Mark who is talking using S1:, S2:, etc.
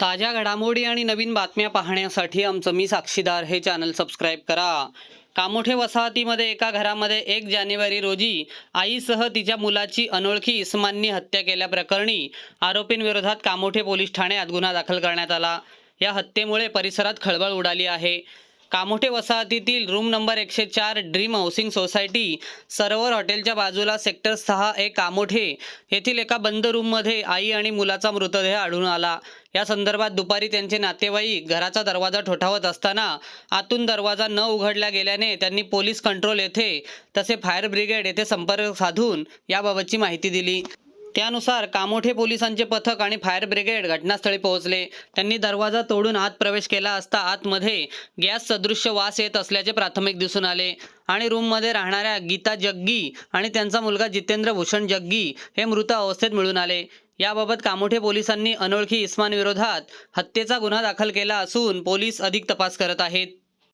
S1: ताज्या घडामोडी आणि नवीन बातम्या पाहण्यासाठी आमचं मी साक्षीदार हे चॅनल सबस्क्राईब करा. कामोठे वसाहतीमध्ये एका घरामध्ये एक जानेवारी रोजी आईसह तिच्या मुलाची अनोळखी इस्मांनी हत्या केल्याप्रकरणी आरोपींविरोधात कामोठे पोलीस ठाण्यात गुन्हा दाखल करण्यात आला. या हत्येमुळे परिसरात खळबळ उडाली आहे. कामोठे वसाहतीतील रूम नंबर एकशे चार ड्रीम हाऊसिंग सोसायटी सरोवर हॉटेलच्या बाजूला सेक्टर सहा ए कामोठे येथील एका बंद रूममध्ये आई आणि मुलाचा मृतदेह आढळून आला. या संदर्भात दुपारी त्यांचे नातेवाईक घराचा दरवाजा ठोठावत असताना आतून दरवाजा न उघडला गेल्याने त्यांनी पोलीस कंट्रोल येथे तसे फायर ब्रिगेड येथे संपर्क साधून याबाबतची माहिती दिली. त्यानुसार कामोठे पोलिसांचे पथक आणि फायर ब्रिगेड घटनास्थळी पोहोचले. त्यांनी दरवाजा तोडून आत प्रवेश केला असता आतमध्ये गॅस सदृश्य वास येत असल्याचे प्राथमिक दिसून आले. आणि रूममध्ये राहणाऱ्या गीता जग्गी आणि त्यांचा मुलगा जितेंद्र भूषण जग्गी हे मृत अवस्थेत मिळून आले. याबाबत कामोठे पोलिसांनी अनोळखी इस्मानविरोधात हत्येचा गुन्हा दाखल केला असून पोलीस अधिक तपास करत आहेत.